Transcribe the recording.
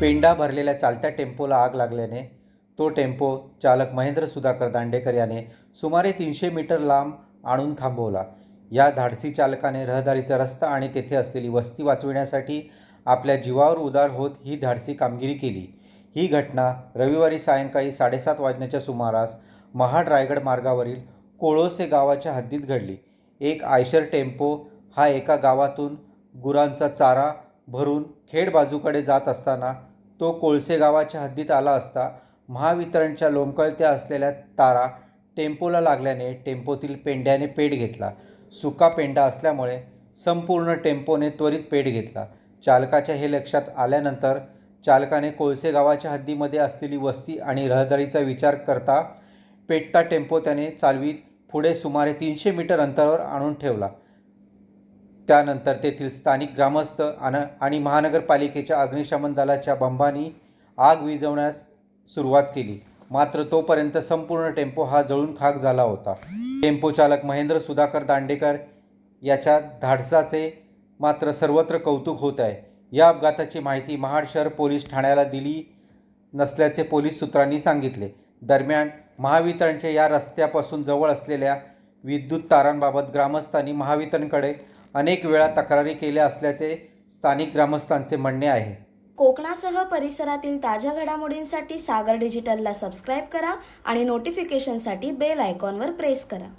पेंडा भरलेल्या चालत्या टेम्पोला आग लागल्याने तो टेम्पो चालक महेंद्र सुधाकर दांडेकर याने सुमारे तीनशे मीटर लांब आणून थांबवला. या धाडसी चालकाने रहदारीचा रस्ता आणि तेथे असलेली वस्ती वाचविण्यासाठी आपल्या जीवावर उदार होत ही धाडसी कामगिरी केली. ही घटना रविवारी सायंकाळी साडेसात वाजण्याच्या सुमारास महाड रायगड मार्गावरील कोळोसे गावाच्या हद्दीत घडली. एक आयशर टेम्पो हा एका गावातून गुरांचा चारा भरून खेड बाजूकडे जात असताना तो कोळसे गावाच्या हद्दीत आला असता महावितरणच्या लोंबकळत्या असलेल्या तारा टेम्पोला लागल्याने टेम्पोतील पेंड्याने पेट घेतला. सुका पेंडा असल्यामुळे संपूर्ण टेम्पोने त्वरित पेट घेतला. चालकाच्या हे लक्षात आल्यानंतर चालकाने कोळसे गावाच्या हद्दीमध्ये असलेली वस्ती आणि रहदारीचा विचार करता पेटता टेम्पो त्याने चालवीत पुढे सुमारे तीनशे मीटर अंतरावर आणून ठेवला. त्यानंतर तेथील स्थानिक ग्रामस्थ आन आणि महानगरपालिकेच्या अग्निशमन दलाच्या बंबांनी आग विझवण्यास सुरुवात केली. मात्र तोपर्यंत संपूर्ण टेम्पो हा जळून खाक झाला होता. टेम्पो चालक महेंद्र सुधाकर दांडेकर याच्या धाडसाचे मात्र सर्वत्र कौतुक होत आहे. या अपघाताची माहिती महाड शहर पोलीस ठाण्याला दिली नसल्याचे पोलीस सूत्रांनी सांगितले. दरम्यान महावितरणच्या या रस्त्यापासून जवळ असलेल्या विद्युत तारांबाबत ग्रामस्थांनी महावितरणकडे अनेक वेळा तक्रारी केल्या असल्याचे स्थानिक ग्रामस्थांचे म्हणणे आहे. कोकणासह परिसरातील ताज्या घडामोडींसाठी सागर डिजिटलला सबस्क्राईब करा आणि नोटिफिकेशनसाठी बेल आयकॉनवर प्रेस करा.